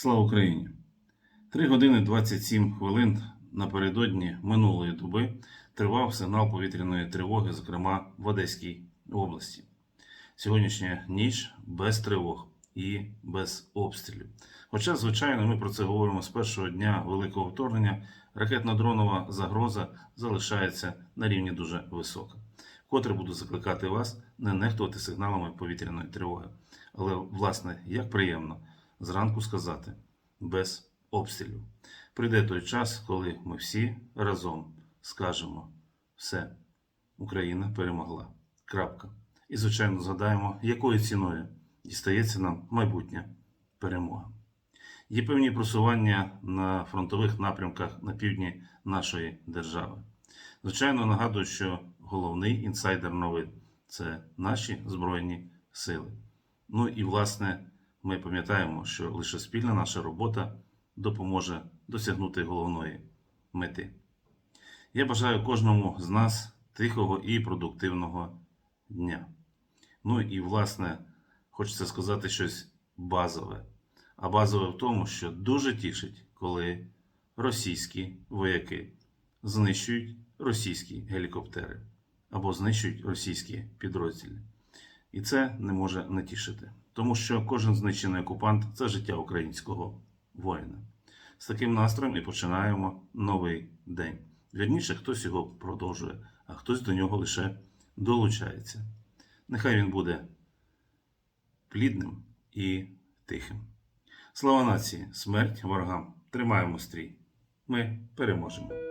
Слава Україні! 3 години 27 хвилин напередодні минулої доби тривав сигнал повітряної тривоги, зокрема в Одеській області. Сьогоднішня ніч без тривог і без обстрілів. Хоча, звичайно, ми про це говоримо з першого дня великого вторгнення, ракетно-дронова загроза залишається на рівні дуже висока. Вкотре буду закликати вас не нехтувати сигналами повітряної тривоги. Але, власне, як приємно зранку сказати без обстрілів. Прийде той час, коли ми всі разом скажемо все, Україна перемогла. Крапка. І, звичайно, згадаємо, якою ціною дістається нам майбутня перемога. Є певні просування на фронтових напрямках на півдні нашої держави. Звичайно, нагадую, що головний інсайдер новин це наші Збройні Сили. Ну і, власне, ми пам'ятаємо, що лише спільна наша робота допоможе досягнути головної мети. Я бажаю кожному з нас тихого і продуктивного дня. Ну і, власне, хочеться сказати щось базове. А базове в тому, що дуже тішить, коли російські вояки знищують російські гелікоптери або знищують російські підрозділи. І це не може не тішити, тому що кожен знищений окупант це життя українського воїна. З таким настроєм і починаємо новий день. Вірніше, хтось його продовжує, а хтось до нього лише долучається. Нехай він буде плідним і тихим. Слава нації, смерть ворогам! Тримаємо стрій! Ми переможемо!